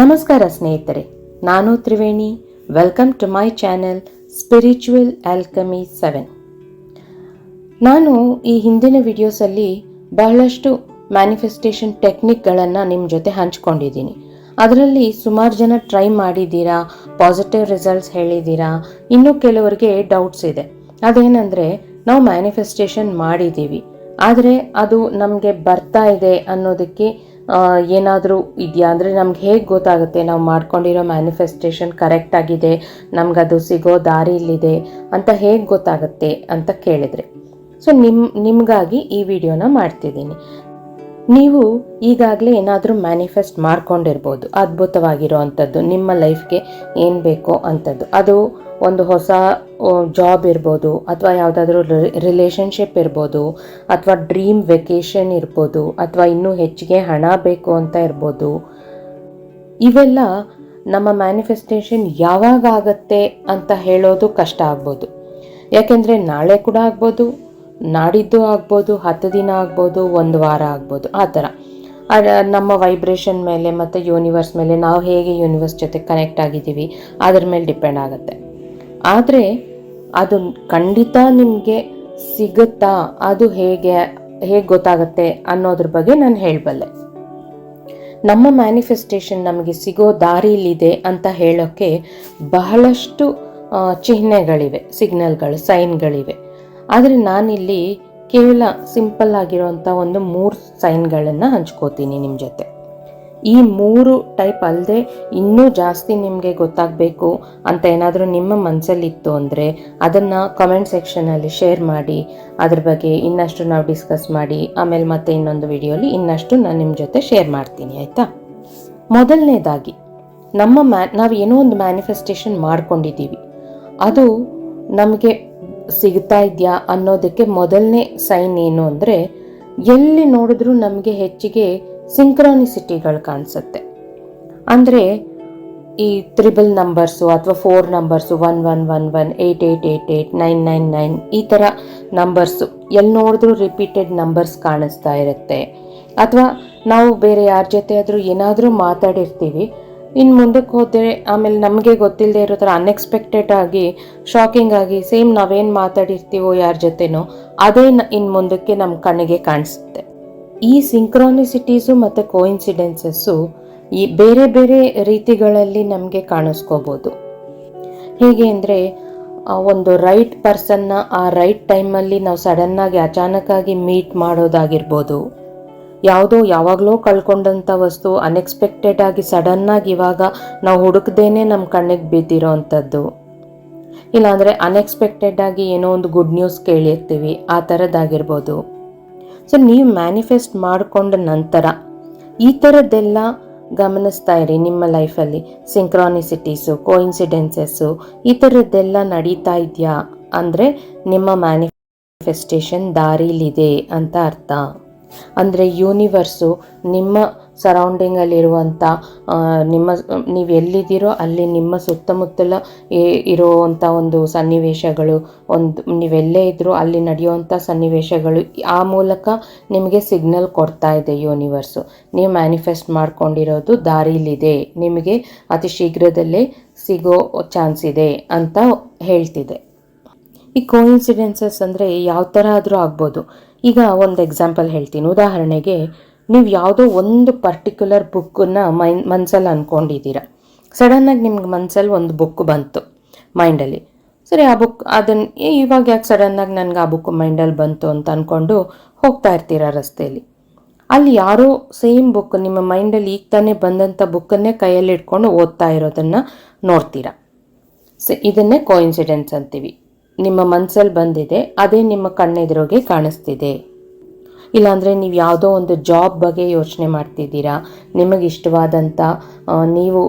ನಮಸ್ಕಾರ ಸ್ನೇಹಿತರೆ, ನಾನು Triveni. Welcome to my channel spiritual alchemy seven ನಾನು ಈ ಹಿಂದಿನ ವಿಡಿಯೋಸಲ್ಲಿ ಬಹಳಷ್ಟು ಮ್ಯಾನಿಫೆಸ್ಟೇಷನ್ ಟೆಕ್ನಿಕ್ಗಳನ್ನು ನಿಮ್ಮ ಜೊತೆ ಹಂಚ್ಕೊಂಡಿದ್ದೀನಿ. ಅದರಲ್ಲಿ ಸುಮಾರು ಜನ ಟ್ರೈ ಮಾಡಿದ್ದೀರಾ ಪಾಸಿಟಿವ್ ರಿಸಲ್ಟ್ಸ್ ಹೇಳಿದ್ದೀರಾ, ಇನ್ನೂ ಕೆಲವರಿಗೆ ಡೌಟ್ಸ್ ಇದೆ. ಅದೇನೆಂದರೆ, ನಾವು ಮ್ಯಾನಿಫೆಸ್ಟೇಷನ್ ಮಾಡಿದ್ದೀವಿ. ಆದರೆ ಅದು ನಮಗೆ ಬರ್ತಾ ಇದೆ ಅನ್ನೋದಕ್ಕೆ ಏನಾದರೂ ಇದೆಯಾ ಅಂದರೆ ನಮ್ಗೆ ಹೇಗೆ ಗೊತ್ತಾಗುತ್ತೆ? ನಾವು ಮಾಡ್ಕೊಂಡಿರೋ ಮ್ಯಾನಿಫೆಸ್ಟೇಷನ್ ಕರೆಕ್ಟ್ ಆಗಿದೆ ನಮಗದು ಸಿಗೋ ದಾರಿ ಇಲ್ಲಿದೆ ಅಂತ ಹೇಗೆ ಗೊತ್ತಾಗುತ್ತೆ ಅಂತ ಕೇಳಿದರೆ. ಸೊ ನಿಮ್, ನಿಮಗಾಗಿ ಈ ವಿಡಿಯೋನ ಮಾಡ್ತಿದ್ದೀನಿ. ನೀವು ಈಗಾಗಲೇ ಏನಾದರೂ ಮ್ಯಾನಿಫೆಸ್ಟ್ ಮಾಡ್ಕೊಂಡಿರ್ಬೋದು ಅದ್ಭುತವಾಗಿರೋ ಅಂಥದ್ದು ನಿಮ್ಮ ಲೈಫ್ಗೆ ಏನು ಬೇಕೋ ಅಂಥದ್ದು. ಅದು ಒಂದು ಹೊಸ ಜಾಬ್ ಇರ್ಬೋದು, ಅಥವಾ ಯಾವುದಾದ್ರೂ ರಿಲೇಷನ್ಶಿಪ್ ಇರ್ಬೋದು, ಅಥವಾ ಡ್ರೀಮ್ ವೆಕೇಷನ್ ಇರ್ಬೋದು, ಅಥವಾ ಇನ್ನೂ ಹೆಚ್ಚಿಗೆ ಹಣ ಬೇಕು ಅಂತ ಇರ್ಬೋದು. ಇವೆಲ್ಲ ನಮ್ಮ ಮ್ಯಾನಿಫೆಸ್ಟೇಷನ್ ಯಾವಾಗ ಆಗತ್ತೆ ಅಂತ ಹೇಳೋದು ಕಷ್ಟ ಆಗ್ಬೋದು. ಯಾಕೆಂದರೆ ನಾಳೆ ಕೂಡ ಆಗ್ಬೋದು ನಾಡಿದ್ದು ಆಗ್ಬೋದು, ಹತ್ತು ದಿನ ಆಗ್ಬೋದು, ಒಂದು ವಾರ ಆಗ್ಬೋದು, ಆ ಥರ. ನಮ್ಮ ವೈಬ್ರೇಷನ್ ಮೇಲೆ ಮತ್ತು ಯೂನಿವರ್ಸ್ ಮೇಲೆ ನಾವು ಹೇಗೆ ಯೂನಿವರ್ಸ್ ಜೊತೆ ಕನೆಕ್ಟ್ ಆಗಿದ್ದೀವಿ, ಅದ್ರ ಮೇಲೆ ಡಿಪೆಂಡ್ ಆಗುತ್ತೆ. ಆದರೆ, ಅದು ಖಂಡಿತ ನಿಮಗೆ ಸಿಗುತ್ತಾ, ಅದು ಹೇಗೆ ಹೇಗೆ ಗೊತ್ತಾಗುತ್ತೆ ಅನ್ನೋದ್ರ ಬಗ್ಗೆ ನಾನು ಹೇಳಬಲ್ಲೆ. ನಮ್ಮ ಮ್ಯಾನಿಫೆಸ್ಟೇಷನ್ ನಮಗೆ ಸಿಗೋ ದಾರಿಲಿದೆ ಅಂತ ಹೇಳೋಕ್ಕೆ ಬಹಳಷ್ಟು ಚಿಹ್ನೆಗಳಿವೆ ಸಿಗ್ನಲ್ಗಳು ಸೈನ್ಗಳಿವೆ ಆದರೆ ನಾನಿಲ್ಲಿ ಕೇವಲ ಸಿಂಪಲ್ ಆಗಿರೋಂಥ ಒಂದು ಮೂರು ಸೈನ್ಗಳನ್ನು ಹಂಚ್ಕೋತೀನಿ ನಿಮ್ಮ ಜೊತೆ. ಈ ಮೂರು ಟೈಪ್ ಅಲ್ಲದೆ ಇನ್ನೂ ಜಾಸ್ತಿ ನಿಮಗೆ ಗೊತ್ತಾಗಬೇಕು ಅಂತ ಏನಾದರೂ ನಿಮ್ಮ ಮನಸ್ಸಲ್ಲಿತ್ತು ಅಂದರೆ ಅದನ್ನು ಕಮೆಂಟ್ ಸೆಕ್ಷನಲ್ಲಿ ಶೇರ್ ಮಾಡಿ, ಅದ್ರ ಬಗ್ಗೆ ಇನ್ನಷ್ಟು ನಾವು ಡಿಸ್ಕಸ್ ಮಾಡಿ, ಆಮೇಲೆ ಮತ್ತೆ ಇನ್ನೊಂದು ವಿಡಿಯೋಲಿ ಇನ್ನಷ್ಟು ನಾನು ನಿಮ್ಮ ಜೊತೆ ಶೇರ್ ಮಾಡ್ತೀನಿ, ಆಯಿತಾ? ಮೊದಲನೇದಾಗಿ, ನಮ್ಮ ಮ್ಯಾ, ನಾವು ಏನೋ ಒಂದು ಮ್ಯಾನಿಫೆಸ್ಟೇಷನ್ ಮಾಡ್ಕೊಂಡಿದ್ದೀವಿ. ಅದು ನಮಗೆ ಸಿಗ್ತಾ ಇದೆಯಾ ಅನ್ನೋದಕ್ಕೆ ಮೊದಲನೇ ಸೈನ್ ಏನು ಅಂದರೆ, ಎಲ್ಲಿ ನೋಡಿದ್ರೂ ನಮಗೆ ಹೆಚ್ಚಿಗೆ ಸಿಂಕ್ರಾನಿಸಿಟಿಗಳು ಕಾಣಿಸುತ್ತೆ. ಅಂದರೆ ಈ ತ್ರಿಬಲ್ ನಂಬರ್ಸು ಅಥವಾ four numbers one one one one eight eight eight eight nine nine nine ಈ ಥರ ನಂಬರ್ಸು ಎಲ್ಲಿ ನೋಡಿದ್ರೂ ರಿಪೀಟೆಡ್ ನಂಬರ್ಸ್ ಕಾಣಿಸ್ತಾ ಇರುತ್ತೆ. ಅಥವಾ ನಾವು ಬೇರೆ ಯಾರ ಜೊತೆ ಆದರೂ ಏನಾದರೂ ಮಾತಾಡಿರ್ತೀವಿ ಇನ್ನು ಮುಂದಕ್ಕೆ ಹೋದರೆ, ಆಮೇಲೆ ನಮಗೆ ಗೊತ್ತಿಲ್ಲದೆ ಇರೋ ಥರ ಅನ್ಎಕ್ಸ್ಪೆಕ್ಟೆಡ್ ಆಗಿ ಶಾಕಿಂಗ್ ಆಗಿ ಸೇಮ್ ನಾವೇನು ಮಾತಾಡಿರ್ತೀವೋ ಯಾರ ಜೊತೆನೋ, ಅದೇ ಇನ್ನು ಮುಂದಕ್ಕೆ ನಮ್ಮ ಕಣ್ಣಿಗೆ ಕಾಣಿಸುತ್ತೆ. ಈ ಸಿಂಕ್ರಾನಿಸಿಟೀಸು ಮತ್ತು ಕೋಇನ್ಸಿಡೆನ್ಸಸ್ಸು ಈ ಬೇರೆ ಬೇರೆ ರೀತಿಗಳಲ್ಲಿ ನಮಗೆ ಕಾಣಿಸ್ಕೋಬೋದು. ಹೇಗೆ ಅಂದರೆ ಒಂದು ರೈಟ್ ಪರ್ಸನ್ನ ಆ ರೈಟ್ ಟೈಮಲ್ಲಿ ನಾವು ಸಡನ್ನಾಗಿ ಅಚಾನಕ್ಕಾಗಿ ಮೀಟ್ ಮಾಡೋದಾಗಿರ್ಬೋದು. ಯಾವುದೋ ಯಾವಾಗಲೋ ಕಳ್ಕೊಂಡಂಥ ವಸ್ತು ಅನ್ಎಕ್ಸ್ಪೆಕ್ಟೆಡ್ ಆಗಿ ಸಡನ್ನಾಗಿ ಇವಾಗ ನಾವು ಹುಡುಕ್ದೇನೆ ನಮ್ಮ ಕಣ್ಣಿಗೆ ಬಿದ್ದಿರೋ ಅಂಥದ್ದು. ಇಲ್ಲಾಂದರೆ ಅನ್ಎಕ್ಸ್ಪೆಕ್ಟೆಡ್ ಆಗಿ ಏನೋ ಒಂದು ಗುಡ್ ನ್ಯೂಸ್ ಕೇಳಿರ್ತೀವಿ, ಆ ಥರದ್ದಾಗಿರ್ಬೋದು. ಸೊ ನೀವು ಮ್ಯಾನಿಫೆಸ್ಟ್ ಮಾಡಿಕೊಂಡ ನಂತರ ಈ ಥರದ್ದೆಲ್ಲ ಗಮನಿಸ್ತಾ ಇರಿ ನಿಮ್ಮ ಲೈಫಲ್ಲಿ ಸಿಂಕ್ರಾನಿಸಿಟೀಸು ಕೋಇನ್ಸಿಡೆನ್ಸಸ್ಸು ಈ ಥರದ್ದೆಲ್ಲ ನಡೀತಾ ಇದೆಯಾ? ಅಂದರೆ ನಿಮ್ಮ ಮ್ಯಾನಿಫೆಸ್ಟೇಷನ್ ದಾರಿಲಿದೆ ಅಂತ ಅರ್ಥ. ಅಂದರೆ ಯೂನಿವರ್ಸು ನಿಮ್ಮ ಸರೌಂಡಿಂಗಲ್ಲಿರುವಂಥ ನಿಮ್ಮ, ನೀವು ಎಲ್ಲಿದ್ದೀರೋ ಅಲ್ಲಿ ನಿಮ್ಮ ಸುತ್ತಮುತ್ತಲ ಇರುವಂಥ ಒಂದು ಸನ್ನಿವೇಶಗಳು, ಒಂದು ನೀವೆಲ್ಲೇ ಇದ್ದರೂ ಅಲ್ಲಿ ನಡೆಯುವಂಥ ಸನ್ನಿವೇಶಗಳು ಆ ಮೂಲಕ ನಿಮಗೆ ಸಿಗ್ನಲ್ ಕೊಡ್ತಾ ಇದೆ ಯೂನಿವರ್ಸು ನೀವು ಮ್ಯಾನಿಫೆಸ್ಟ್ ಮಾಡ್ಕೊಂಡಿರೋದು ದಾರಿಲಿದೆ. ನಿಮಗೆ ಅತಿ ಶೀಘ್ರದಲ್ಲೇ ಸಿಗೋ ಚಾನ್ಸ್ ಇದೆ ಅಂತ ಹೇಳ್ತಿದೆ. ಈ ಕೋಇನ್ಸಿಡೆನ್ಸಸ್ ಅಂದರೆ ಯಾವ ಥರ ಆದರೂ ಆಗ್ಬೋದು. ಈಗ ಒಂದು ಎಕ್ಸಾಂಪಲ್ ಹೇಳ್ತೀನಿ. ಉದಾಹರಣೆಗೆ, ನೀವು ಯಾವುದೋ ಒಂದು ಪರ್ಟಿಕ್ಯುಲರ್ ಬುಕ್ಕನ್ನ ಮೈ ಮನಸ್ಸಲ್ಲಿ ಅಂದ್ಕೊಂಡಿದ್ದೀರ ಸಡನ್ನಾಗಿ ನಿಮ್ಗೆ ಮನಸ್ಸಲ್ಲಿ ಒಂದು ಬುಕ್ ಬಂತು ಮೈಂಡಲ್ಲಿ ಸರಿ, ಆ ಬುಕ್ ಅದನ್ನು ಇವಾಗ ಯಾಕೆ ಸಡನ್ನಾಗಿ ನನಗೆ ಆ ಬುಕ್ ಮೈಂಡಲ್ಲಿ ಬಂತು ಅಂತ ಅಂದ್ಕೊಂಡು ಹೋಗ್ತಾ ಇರ್ತೀರ ರಸ್ತೆಯಲ್ಲಿ. ಅಲ್ಲಿ ಯಾರೋ ಸೇಮ್ ಬುಕ್ ನಿಮ್ಮ ಮೈಂಡಲ್ಲಿ ಈಗ ತಾನೇ ಬಂದಂಥ ಬುಕ್ಕನ್ನೇ ಕೈಯಲ್ಲಿ ಇಟ್ಕೊಂಡು ಓದ್ತಾ ಇರೋದನ್ನು ನೋಡ್ತೀರಾ. ಸ, ಇದನ್ನೇ ಕೋಇನ್ಸಿಡೆನ್ಸ್ ಅಂತೀವಿ. ನಿಮ್ಮ ಮನಸ್ಸಲ್ಲಿ ಬಂದಿದೆ, ಅದೇ ನಿಮ್ಮ ಕಣ್ಣೆದುರೋಗೆ ಕಾಣಿಸ್ತಿದೆ. ಇಲ್ಲಾಂದರೆ ನೀವು ಯಾವುದೋ ಒಂದು ಜಾಬ್ ಬಗ್ಗೆ ಯೋಚನೆ ಮಾಡ್ತಿದ್ದೀರಾ? ನಿಮಗೆ ಇಷ್ಟವಾದಂಥ ನೀವು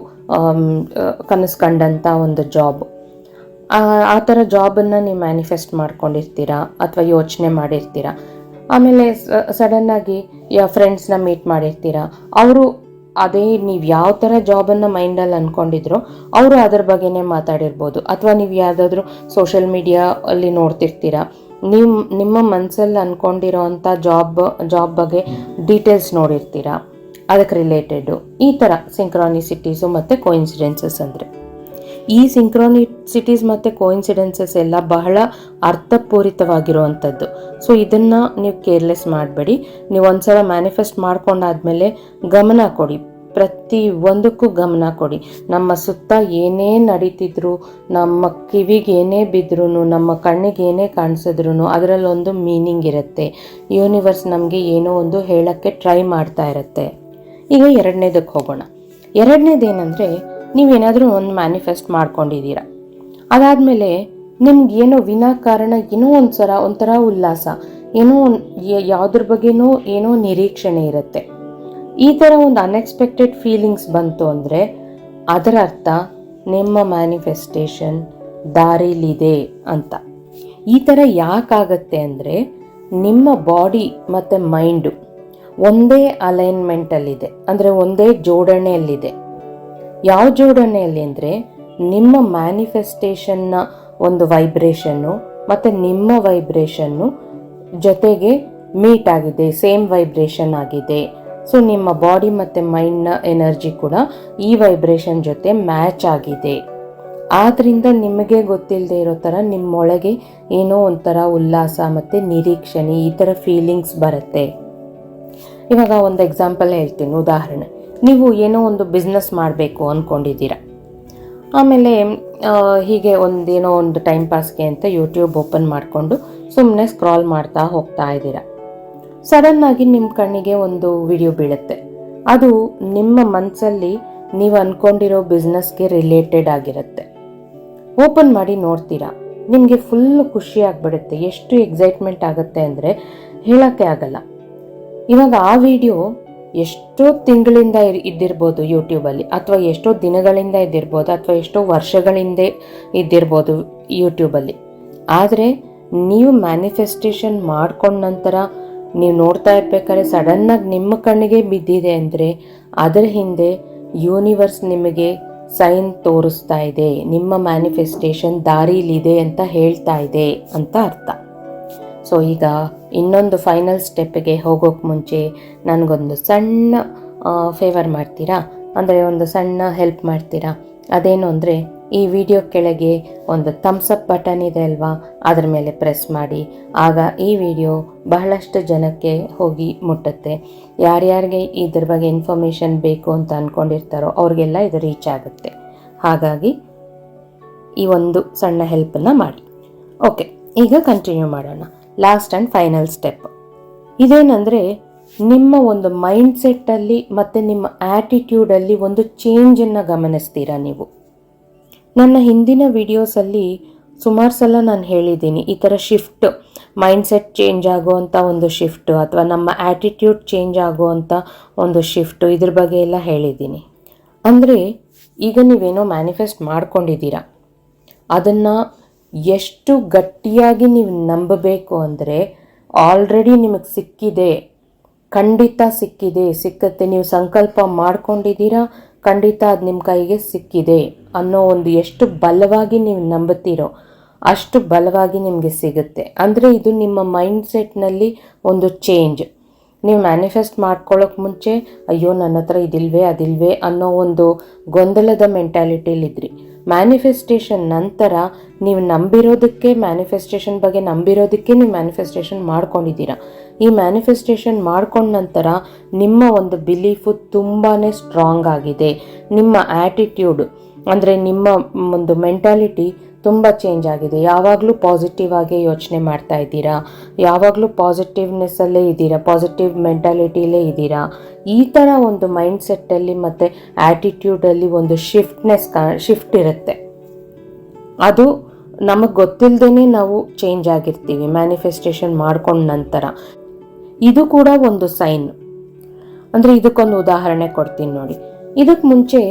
ಕನಸು ಕಂಡಂಥ ಒಂದು ಜಾಬ್. ಆ ಥರ ಜಾಬನ್ನು ನೀವು ಮ್ಯಾನಿಫೆಸ್ಟ್ ಮಾಡ್ಕೊಂಡಿರ್ತೀರಾ ಅಥವಾ ಯೋಚನೆ ಮಾಡಿರ್ತೀರಾ? ಆಮೇಲೆ ಸಡನ್ನಾಗಿ ಫ್ರೆಂಡ್ಸ್ನ ಮೀಟ್ ಮಾಡಿರ್ತೀರಾ? ಅವರು ಅದೇ ನೀವು ಯಾವ ಥರ ಜಾಬನ್ನು ಮೈಂಡಲ್ಲಿ ಅಂದ್ಕೊಂಡಿದ್ರೋ ಅವರು ಅದ್ರ ಬಗ್ಗೆನೇ ಮಾತಾಡಿರ್ಬೋದು. ಅಥವಾ ನೀವು ಯಾವುದಾದ್ರೂ ಸೋಷಿಯಲ್ ಮೀಡಿಯಾ ಅಲ್ಲಿ ನೋಡ್ತಿರ್ತೀರಾ. ನಿಮ್ಮ ನಿಮ್ಮ ಮನಸ್ಸಲ್ಲಿ ಅಂದ್ಕೊಂಡಿರೋ ಅಂಥ ಜಾಬ್ ಜಾಬ್ ಬಗ್ಗೆ ಡೀಟೇಲ್ಸ್ ನೋಡಿರ್ತೀರಾ. ಅದಕ್ಕೆ ರಿಲೇಟೆಡು ಈ ಥರ ಸಿಂಕ್ರಾನಿಸಿಟೀಸು ಮತ್ತು ಕೋಇನ್ಸಿಡೆನ್ಸಸ್ ಅಂದರೆ. ಈ ಸಿಂಕ್ರಾನಿಸಿಟೀಸ್ ಮತ್ತು ಕೋಇನ್ಸಿಡೆನ್ಸಸ್ ಎಲ್ಲ ಬಹಳ ಅರ್ಥಪೂರಿತವಾಗಿರುವಂಥದ್ದು. ಸೊ ಇದನ್ನು ನೀವು ಕೇರ್ಲೆಸ್ ಮಾಡಬೇಡಿ. ನೀವು ಒಂದು ಸಲ ಮ್ಯಾನಿಫೆಸ್ಟ್ ಮಾಡ್ಕೊಂಡಾದ್ಮೇಲೆ ಗಮನ ಕೊಡಿ. ಪ್ರತಿ ಒಂದಕ್ಕೂ ಗಮನ ಕೊಡಿ. ನಮ್ಮ ಸುತ್ತ ಏನೇ ನಡೀತಿದ್ರು, ನಮ್ಮ ಕಿವಿಗೆ ಏನೇ ಬಿದ್ರೂ ನಮ್ಮ ಕಣ್ಣಿಗೆ ಏನೇ ಕಾಣಿಸಿದ್ರು ಅದರಲ್ಲೊಂದು ಮೀನಿಂಗ್ ಇರುತ್ತೆ. ಯೂನಿವರ್ಸ್ ನಮಗೆ ಏನೋ ಒಂದು ಹೇಳೋಕ್ಕೆ ಟ್ರೈ ಮಾಡ್ತಾ ಇರುತ್ತೆ. ಈಗ ಎರಡನೇದಕ್ಕೆ ಹೋಗೋಣ. ಎರಡನೇದೇನೆಂದರೆ, ನೀವೇನಾದರೂ ಒಂದು ಮ್ಯಾನಿಫೆಸ್ಟ್ ಮಾಡ್ಕೊಂಡಿದ್ದೀರಾ. ಅದಾದಮೇಲೆ ನಿಮ್ಗೆ ಏನೋ ವಿನಾಕಾರಣ, ಏನೋ ಒಂಥರ ಒಂಥರ ಉಲ್ಲಾಸ, ಏನೋ ಯಾವ್ದ್ರ ಬಗ್ಗೆನೋ ಏನೋ ನಿರೀಕ್ಷಣೆ ಇರುತ್ತೆ. ಈ ಥರ ಒಂದು ಅನ್ಎಕ್ಸ್ಪೆಕ್ಟೆಡ್ ಫೀಲಿಂಗ್ಸ್ ಬಂತು ಅಂದರೆ ಅದರ ಅರ್ಥ ನಿಮ್ಮ ಮ್ಯಾನಿಫೆಸ್ಟೇಷನ್ ದಾರಿಲಿದೆ ಅಂತ. ಈ ಥರ ಯಾಕಾಗತ್ತೆ ಅಂದರೆ ನಿಮ್ಮ ಬಾಡಿ ಮತ್ತು ಮೈಂಡು ಒಂದೇ ಅಲೈನ್ಮೆಂಟಲ್ಲಿದೆ ಅಂದರೆ ಒಂದೇ ಜೋಡಣೆಯಲ್ಲಿದೆ. ಯಾವ ಜೋಡಣೆಯಲ್ಲಿ ಅಂದರೆ ನಿಮ್ಮ ಮ್ಯಾನಿಫೆಸ್ಟೇಷನ್ನ ಒಂದು ವೈಬ್ರೇಷನ್ನು ಮತ್ತು ನಿಮ್ಮ ವೈಬ್ರೇಷನ್ನು ಜೊತೆಗೆ ಮೀಟ್ ಆಗಿದೆ ಸೇಮ್ ವೈಬ್ರೇಷನ್ ಆಗಿದೆ. ಸೊ ನಿಮ್ಮ ಬಾಡಿ ಮತ್ತು ಮೈಂಡ್ನ ಎನರ್ಜಿ ಕೂಡ ಈ ವೈಬ್ರೇಷನ್ ಜೊತೆ ಮ್ಯಾಚ್ ಆಗಿದೆ. ಆದ್ದರಿಂದ ನಿಮಗೆ ಗೊತ್ತಿಲ್ಲದೆ ಇರೋ ಥರ ನಿಮ್ಮೊಳಗೆ ಏನೋ ಒಂಥರ ಉಲ್ಲಾಸ ಮತ್ತು ನಿರೀಕ್ಷಣೆ ಈ ಥರ ಫೀಲಿಂಗ್ಸ್ ಬರುತ್ತೆ. ಇವಾಗ ಒಂದು ಎಕ್ಸಾಂಪಲ್ ಹೇಳ್ತೀನಿ, ಉದಾಹರಣೆ. ನೀವು ಏನೋ ಒಂದು ಬಿಸ್ನೆಸ್ ಮಾಡಬೇಕು ಅಂದ್ಕೊಂಡಿದ್ದೀರ ಆಮೇಲೆ ಹೀಗೆ ಒಂದೇನೋ ಒಂದು ಟೈಮ್ ಪಾಸ್ಗೆ ಅಂತ ಯೂಟ್ಯೂಬ್ ಓಪನ್ ಮಾಡಿಕೊಂಡು ಸುಮ್ಮನೆ ಸ್ಕ್ರಾಲ್ ಮಾಡ್ತಾ ಹೋಗ್ತಾ ಇದ್ದೀರಾ. ಸಡನ್ನಾಗಿ ನಿಮ್ಮ ಕಣ್ಣಿಗೆ ಒಂದು ವಿಡಿಯೋ ಬೀಳುತ್ತೆ. ಅದು ನಿಮ್ಮ ಮನಸ್ಸಲ್ಲಿ ನೀವು ಅಂದ್ಕೊಂಡಿರೋ ಬಿಸ್ನೆಸ್ಗೆ ರಿಲೇಟೆಡ್ ಆಗಿರುತ್ತೆ. ಓಪನ್ ಮಾಡಿ ನೋಡ್ತೀರಾ? ನಿಮಗೆ ಫುಲ್ ಖುಷಿ ಆಗಿಬಿಡುತ್ತೆ. ಎಷ್ಟು ಎಕ್ಸೈಟ್ಮೆಂಟ್ ಆಗುತ್ತೆ ಅಂದರೆ ಹೇಳೋಕ್ಕೆ ಆಗಲ್ಲ. ಇವಾಗ ಆ ವಿಡಿಯೋ ಎಷ್ಟೋ ತಿಂಗಳಿಂದ ಇದ್ದಿರ್ಬೋದು ಯೂಟ್ಯೂಬಲ್ಲಿ ಅಥವಾ ಎಷ್ಟೋ ದಿನಗಳಿಂದ ಇದ್ದಿರ್ಬೋದು, ಅಥವಾ ಎಷ್ಟೋ ವರ್ಷಗಳಿಂದ ಇದ್ದಿರ್ಬೋದು ಯೂಟ್ಯೂಬಲ್ಲಿ ಆದರೆ ನೀವು ಮ್ಯಾನಿಫೆಸ್ಟೇಷನ್ ಮಾಡ್ಕೊಂಡ ನಂತರ ನೀವು ನೋಡ್ತಾ ಇರ್ಬೇಕಾದ್ರೆ ಸಡನ್ನಾಗಿ ನಿಮ್ಮ ಕಣ್ಣಿಗೆ ಬಿದ್ದಿದೆ ಅಂದರೆ ಅದರ ಹಿಂದೆ ಯೂನಿವರ್ಸ್ ನಿಮಗೆ ಸೈನ್ ತೋರಿಸ್ತಾ ಇದೆ. ನಿಮ್ಮ ಮ್ಯಾನಿಫೆಸ್ಟೇಷನ್ ದಾರಿಲಿದೆ ಅಂತ ಹೇಳ್ತಾ ಇದೆ ಅಂತ ಅರ್ಥ. ಸೊ ಈಗ ಇನ್ನೊಂದು ಫೈನಲ್ ಸ್ಟೆಪ್ಗೆ ಹೋಗೋಕ್ಕೆ ಮುಂಚೆ ನನಗೊಂದು ಸಣ್ಣ ಫೇವರ್ ಮಾಡ್ತೀರಾ? ಅಂದರೆ ಒಂದು ಸಣ್ಣ ಹೆಲ್ಪ್ ಮಾಡ್ತೀರಾ? ಅದೇನು ಅಂದರೆ ಈ ವಿಡಿಯೋ ಕೆಳಗೆ ಒಂದು ಥಮ್ಸ್ ಅಪ್ ಬಟನ್ ಇದೆ ಅಲ್ವಾ? ಅದರ ಮೇಲೆ ಪ್ರೆಸ್ ಮಾಡಿ. ಆಗ ಈ ವಿಡಿಯೋ ಬಹಳಷ್ಟು ಜನಕ್ಕೆ ಹೋಗಿ ಮುಟ್ಟುತ್ತೆ. ಯಾರ್ಯಾರಿಗೆ ಇದ್ರ ಬಗ್ಗೆ ಇನ್ಫಾರ್ಮೇಷನ್ ಬೇಕು ಅಂತ ಅಂದ್ಕೊಂಡಿರ್ತಾರೋ ಅವ್ರಿಗೆಲ್ಲ ಇದು ರೀಚ್ ಆಗುತ್ತೆ. ಹಾಗಾಗಿ ಈ ಒಂದು ಸಣ್ಣ ಹೆಲ್ಪನ್ನು ಮಾಡಿ. ಓಕೆ ಈಗ ಕಂಟಿನ್ಯೂ ಮಾಡೋಣ. ಲಾಸ್ಟ್ ಆ್ಯಂಡ್ ಫೈನಲ್ ಸ್ಟೆಪ್ ಇದೇನೆಂದರೆ ನಿಮ್ಮ ಒಂದು ಮೈಂಡ್ಸೆಟ್ಟಲ್ಲಿ ಮತ್ತು ನಿಮ್ಮ ಆ್ಯಟಿಟ್ಯೂಡಲ್ಲಿ ಒಂದು ಚೇಂಜನ್ನು ಗಮನಿಸ್ತೀರಾ ನೀವು? ನನ್ನ ಹಿಂದಿನ ವಿಡಿಯೋಸಲ್ಲಿ ಸುಮಾರು ಸಲ ನಾನು ಹೇಳಿದ್ದೀನಿ, ಈ ಥರ ಶಿಫ್ಟ್ ಮೈಂಡ್ಸೆಟ್ ಚೇಂಜ್ ಆಗುವಂಥ ಒಂದು ಶಿಫ್ಟು ಅಥವಾ ನಮ್ಮ ಆ್ಯಟಿಟ್ಯೂಡ್ ಚೇಂಜ್ ಆಗುವಂಥ ಒಂದು ಶಿಫ್ಟು ಇದ್ರ ಬಗ್ಗೆ ಎಲ್ಲ ಹೇಳಿದ್ದೀನಿ. ಅಂದರೆ ಈಗ ನೀವೇನೋ ಮ್ಯಾನಿಫೆಸ್ಟ್ ಮಾಡ್ಕೊಂಡಿದ್ದೀರಾ, ಅದನ್ನು ಎಷ್ಟು ಗಟ್ಟಿಯಾಗಿ ನೀವು ನಂಬಬೇಕು ಅಂದರೆ ಆಲ್ರೆಡಿ ನಿಮಗೆ ಸಿಕ್ಕಿದೆ, ಖಂಡಿತ ಸಿಕ್ಕಿದೆ, ಸಿಕ್ಕತ್ತೆ, ನೀವು ಸಂಕಲ್ಪ ಮಾಡ್ಕೊಂಡಿದ್ದೀರಾ ಖಂಡಿತ ಅದು ನಿಮ್ಮ ಕೈಗೆ ಸಿಕ್ಕಿದೆ ಅನ್ನೋ ಒಂದು ಎಷ್ಟು ಬಲವಾಗಿ ನೀವು ನಂಬುತ್ತೀರೋ ಅಷ್ಟು ಬಲವಾಗಿ ನಿಮಗೆ ಸಿಗುತ್ತೆ. ಅಂದರೆ ಇದು ನಿಮ್ಮ ಮೈಂಡ್ ಸೆಟ್ನಲ್ಲಿ ಒಂದು ಚೇಂಜ್ ನೀವು ಮ್ಯಾನಿಫೆಸ್ಟ್ ಮಾಡ್ಕೊಳ್ಳೋಕೆ ಮುಂಚೆ, ಅಯ್ಯೋ ನನ್ನ ಹತ್ರ ಇದಿಲ್ವೇ, ಅದಿಲ್ವೇ ಅನ್ನೋ ಒಂದು ಗೊಂದಲದ ಮೆಂಟ್ಯಾಲಿಟಿಲಿದ್ರಿ ಮ್ಯಾನಿಫೆಸ್ಟೇಷನ್ ನಂತರ ನೀವು ನಂಬಿರೋದಕ್ಕೆ ಮ್ಯಾನಿಫೆಸ್ಟೇಷನ್ ಬಗ್ಗೆ ನಂಬಿರೋದಕ್ಕೆ ನೀವು ಮ್ಯಾನಿಫೆಸ್ಟೇಷನ್ ಮಾಡ್ಕೊಂಡಿದ್ದೀರಾ. ಈ ಮ್ಯಾನಿಫೆಸ್ಟೇಷನ್ ಮಾಡ್ಕೊಂಡ ನಂತರ ನಿಮ್ಮ ಒಂದು ಬಿಲೀಫು ತುಂಬಾ ಸ್ಟ್ರಾಂಗ್ ಆಗಿದೆ. ನಿಮ್ಮ ಆ್ಯಟಿಟ್ಯೂಡ್ ಅಂದರೆ ನಿಮ್ಮ ಒಂದು ಮೆಂಟಾಲಿಟಿ ತುಂಬ ಚೇಂಜ್ ಆಗಿದೆ. ಯಾವಾಗಲೂ ಪಾಸಿಟಿವ್ ಆಗಿ ಯೋಚನೆ ಮಾಡ್ತಾ ಇದ್ದೀರಾ? ಯಾವಾಗಲೂ ಪಾಸಿಟಿವ್ನೆಸ್ಸಲ್ಲೇ ಇದ್ದೀರಾ? ಪಾಸಿಟಿವ್ ಮೆಂಟಾಲಿಟಿಲೇ ಇದ್ದೀರಾ? ಈ ಥರ ಒಂದು ಮೈಂಡ್ ಸೆಟ್ಟಲ್ಲಿ ಮತ್ತು ಆ್ಯಟಿಟ್ಯೂಡಲ್ಲಿ ಒಂದು ಶಿಫ್ಟ್ನೆಸ್ ಕಾ ಶಿಫ್ಟ್ ಇರುತ್ತೆ. ಅದು ನಮಗೆ ಗೊತ್ತಿಲ್ಲದೇ ನಾವು ಚೇಂಜ್ ಆಗಿರ್ತೀವಿ ಮ್ಯಾನಿಫೆಸ್ಟೇಷನ್ ಮಾಡ್ಕೊಂಡ ನಂತರ. ಇದು ಕೂಡ ಒಂದು ಸೈನ್. ಅಂದರೆ ಇದಕ್ಕೊಂದು ಉದಾಹರಣೆ ಕೊಡ್ತೀನಿ ನೋಡಿ. ಇದಕ್ಕೆ ಮುಂಚೆ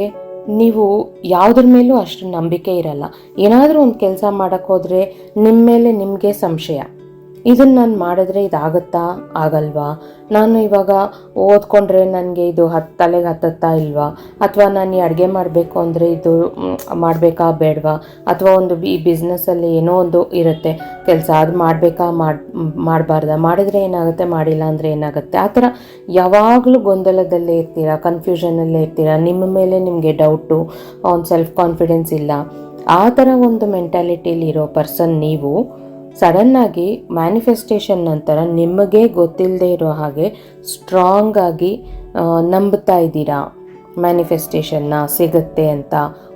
ನೀವು ಯಾವುದ್ರ ಮೇಲೂ ಅಷ್ಟು ನಂಬಿಕೆ ಇರಲ್ಲ. ಏನಾದರೂ ಒಂದು ಕೆಲಸ ಮಾಡೋಕ್ಕೋದ್ರೆ ನಿಮ್ಮ ಮೇಲೆ ನಿಮಗೆ ಸಂಶಯ. ಇದನ್ನು ನಾನು ಮಾಡಿದ್ರೆ ಇದಾಗುತ್ತಾ? ಆಗಲ್ವಾ? ನಾನು ಇವಾಗ ಓದ್ಕೊಂಡ್ರೆ ನನಗೆ ಇದು ಹತ್ತು ತಲೆಗೆ ಹತ್ತತ್ತಾ ಇಲ್ವಾ? ಅಥವಾ ನಾನು ಈ ಅಡುಗೆ ಮಾಡಬೇಕು ಅಂದರೆ ಇದು ಮಾಡಬೇಕಾ ಬೇಡವಾ? ಅಥವಾ ಒಂದು ಈ ಬಿಸ್ನೆಸ್ಸಲ್ಲಿ ಏನೋ ಒಂದು ಇರುತ್ತೆ. ಕೆಲಸ ಅದು ಮಾಡಬೇಕಾ? ಮಾಡಿ, ಮಾಡಬಾರ್ದ? ಮಾಡಿದರೆ ಏನಾಗುತ್ತೆ? ಮಾಡಿಲ್ಲ ಅಂದರೆ ಏನಾಗುತ್ತೆ? ಆ ಥರ ಯಾವಾಗಲೂ ಗೊಂದಲದಲ್ಲೇ ಇರ್ತೀರಾ? ಕನ್ಫ್ಯೂಷನಲ್ಲೇ ಇರ್ತೀರಾ? ನಿಮ್ಮ ಮೇಲೆ ನಿಮಗೆ ಡೌಟು ಒಂದು ಸೆಲ್ಫ್ ಕಾನ್ಫಿಡೆನ್ಸ್ ಇಲ್ಲ. ಆ ಥರ ಒಂದು ಮೆಂಟಾಲಿಟಿಲಿರೋ ಪರ್ಸನ್ ನೀವು ಸಡನ್ನಾಗಿ ಮ್ಯಾನಿಫೆಸ್ಟೇಷನ್ ನಂತರ ನಿಮಗೆ ಗೊತ್ತಿಲ್ಲದೆ ಇರೋ ಹಾಗೆ ಸ್ಟ್ರಾಂಗ್ ಆಗಿ ನಂಬ್ತಾ ಇದ್ದೀರಾ? ಮ್ಯಾನಿಫೆಸ್ಟೇಷನ್ನ ಸಿಗುತ್ತೆ ಅಂತ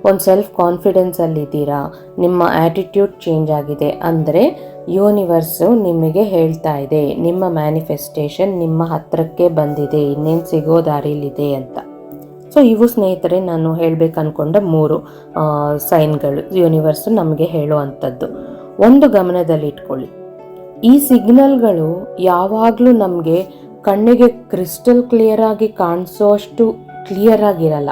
ಒಂದು ಸೆಲ್ಫ್ ಕಾನ್ಫಿಡೆನ್ಸಲ್ಲಿದ್ದೀರಾ ನಿಮ್ಮ ಆ್ಯಟಿಟ್ಯೂಡ್ ಚೇಂಜ್ ಆಗಿದೆ ಅಂದರೆ ಯೂನಿವರ್ಸು ನಿಮಗೆ ಹೇಳ್ತಾ ಇದೆ, ನಿಮ್ಮ ಮ್ಯಾನಿಫೆಸ್ಟೇಷನ್ ನಿಮ್ಮ ಹತ್ತಿರಕ್ಕೆ ಬಂದಿದೆ, ಇನ್ನೇನು ಸಿಗೋ ದಾರಿಲಿದೆ ಅಂತ. ಸೊ ಇವು ಸ್ನೇಹಿತರೆ, ನಾನು ಹೇಳಬೇಕು ಅಂದ್ಕೊಂಡ ಮೂರು ಸೈನ್ಗಳು ಯೂನಿವರ್ಸು ನಮಗೆ ಹೇಳುವಂಥದ್ದು ಒಂದು ಗಮನದಲ್ಲಿ ಇಟ್ಕೊಳ್ಳಿ ಈ ಸಿಗ್ನಲ್ಗಳು ಯಾವಾಗಲೂ ನಮಗೆ ಕಣ್ಣಿಗೆ ಕ್ರಿಸ್ಟಲ್ ಕ್ಲಿಯರ್ ಆಗಿ ಕಾಣಿಸೋ ಅಷ್ಟು ಕ್ಲಿಯರ್ ಆಗಿರಲ್ಲ.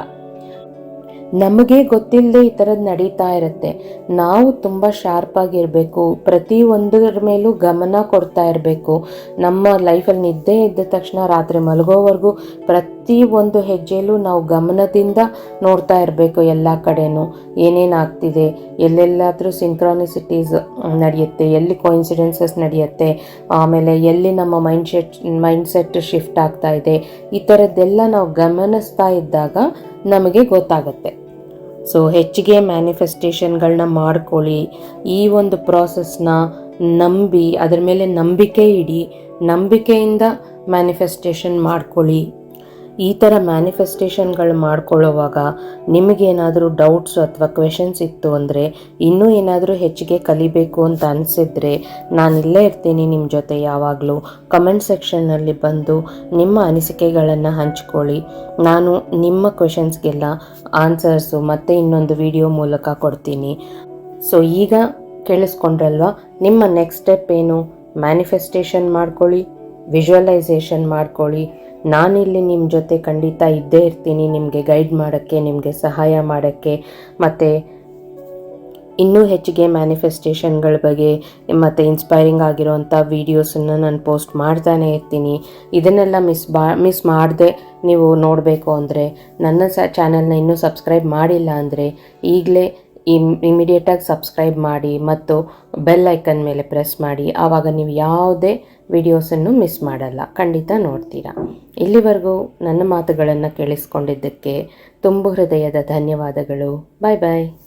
ನಮಗೆ ಗೊತ್ತಿಲ್ಲದೆ ಈ ಥರದ್ದು ನಡೀತಾ ಇರುತ್ತೆ. ನಾವು ತುಂಬ ಶಾರ್ಪಾಗಿರಬೇಕು ಪ್ರತಿ ಒಂದರ ಮೇಲೂ ಗಮನ ಕೊಡ್ತಾ ಇರಬೇಕು. ನಮ್ಮ ಲೈಫಲ್ಲಿ ನಿದ್ದೆ ಇದ್ದ ತಕ್ಷಣ ರಾತ್ರಿ ಮಲಗೋವರೆಗೂ ಪ್ರತಿ ಒಂದು ಹೆಜ್ಜೆಯಲ್ಲೂ ನಾವು ಗಮನದಿಂದ ನೋಡ್ತಾ ಇರಬೇಕು ಎಲ್ಲ ಕಡೆನೂ. ಏನೇನು ಆಗ್ತಿದೆ ಎಲ್ಲೆಲ್ಲಾದರೂ ಸಿಂಕ್ರಾನಿಸಿಟೀಸ್ ನಡೆಯುತ್ತೆ. ಎಲ್ಲಿ ಕೋಇನ್ಸಿಡೆನ್ಸಸ್ ನಡೆಯುತ್ತೆ? ಆಮೇಲೆ ಎಲ್ಲಿ ನಮ್ಮ mind set mind set shift ಆಗ್ತಾ ಇದೆ? ಈ ಥರದ್ದೆಲ್ಲ ನಾವು ಗಮನಿಸ್ತಾ ಇದ್ದಾಗ ನಮಗೆ ಗೊತ್ತಾಗುತ್ತೆ. ಸೊ ಹೆಚ್ಚಿಗೆ ಮ್ಯಾನಿಫೆಸ್ಟೇಷನ್ಗಳನ್ನ ಮಾಡ್ಕೊಳ್ಳಿ. ಈ ಒಂದು ಪ್ರಾಸೆಸ್ನ ನಂಬಿ, ಅದರ ಮೇಲೆ ನಂಬಿಕೆ ಇಡಿ, ನಂಬಿಕೆಯಿಂದ ಮ್ಯಾನಿಫೆಸ್ಟೇಷನ್ ಮಾಡ್ಕೊಳ್ಳಿ. ಈ ಥರ ಮ್ಯಾನಿಫೆಸ್ಟೇಷನ್ಗಳು ಮಾಡ್ಕೊಳ್ಳೋವಾಗ ನಿಮಗೇನಾದರೂ ಡೌಟ್ಸು ಅಥವಾ ಕ್ವೆಶನ್ಸ್ ಇತ್ತು ಅಂದರೆ ಇನ್ನೂ ಏನಾದರೂ ಹೆಚ್ಚಿಗೆ ಕಲಿಬೇಕು ಅಂತ ಅನಿಸಿದ್ರೆ ನಾನು ಇಲ್ಲೇ ಇರ್ತೀನಿ ನಿಮ್ಮ ಜೊತೆ ಯಾವಾಗಲೂ. ಕಮೆಂಟ್ ಸೆಕ್ಷನ್ನಲ್ಲಿ ಬಂದು ನಿಮ್ಮ ಅನಿಸಿಕೆಗಳನ್ನು ಹಂಚ್ಕೊಳ್ಳಿ. ನಾನು ನಿಮ್ಮ ಕ್ವೆಶನ್ಸ್ಗೆಲ್ಲ ಆನ್ಸರ್ಸು ಮತ್ತು ಇನ್ನೊಂದು ವಿಡಿಯೋ ಮೂಲಕ ಕೊಡ್ತೀನಿ. ಸೊ ಈಗ ಕೇಳಿಸ್ಕೊಂಡ್ರಲ್ವಾ? ನಿಮ್ಮ ನೆಕ್ಸ್ಟ್ ಸ್ಟೆಪ್ ಏನು? ಮ್ಯಾನಿಫೆಸ್ಟೇಷನ್ ಮಾಡ್ಕೊಳ್ಳಿ. ವಿಜುವಲೈಸೇಷನ್ ಮಾಡ್ಕೊಳ್ಳಿ. ನಾನಿಲ್ಲಿ ನಿಮ್ಮ ಜೊತೆ ಖಂಡಿತ ಇದ್ದೇ ಇರ್ತೀನಿ, ನಿಮಗೆ ಗೈಡ್ ಮಾಡೋಕ್ಕೆ, ನಿಮಗೆ ಸಹಾಯ ಮಾಡೋಕ್ಕೆ. ಮತ್ತು ಇನ್ನೂ ಹೆಚ್ಚಿಗೆ ಮ್ಯಾನಿಫೆಸ್ಟೇಷನ್ಗಳ ಬಗ್ಗೆ ಮತ್ತು ಇನ್ಸ್ಪೈರಿಂಗ್ ಆಗಿರೋವಂಥ ವೀಡಿಯೋಸನ್ನು ನಾನು ಪೋಸ್ಟ್ ಮಾಡ್ತಾನೆ ಇರ್ತೀನಿ. ಇದನ್ನೆಲ್ಲ ಮಿಸ್ ಬಾ, ಮಿಸ್ ಮಾಡದೆ ನೀವು ನೋಡಬೇಕು ಅಂದರೆ, ನನ್ನ ಸ, ಚಾನಲ್ನ ಇನ್ನೂ ಸಬ್ಸ್ಕ್ರೈಬ್ ಮಾಡಿಲ್ಲ ಅಂದರೆ, ಈಗಲೇ ಇಮ್, ಇಮಿಡಿಯೇಟಾಗಿ ಸಬ್ಸ್ಕ್ರೈಬ್ ಮಾಡಿ ಮತ್ತು ಬೆಲ್ ಐಕನ್ ಮೇಲೆ ಪ್ರೆಸ್ ಮಾಡಿ. ಆವಾಗ ನೀವು ಯಾವುದೇ ವಿಡಿಯೋಸನ್ನು ಮಿಸ್ ಮಾಡಲ್ಲ. ಖಂಡಿತ ನೋಡ್ತೀರಾ? ಇಲ್ಲಿವರೆಗೂ ನನ್ನ ಮಾತುಗಳನ್ನು ಕೇಳಿಸ್ಕೊಂಡಿದ್ದಕ್ಕೆ ತುಂಬು ಹೃದಯದ ಧನ್ಯವಾದಗಳು. ಬಾಯ್ ಬಾಯ್.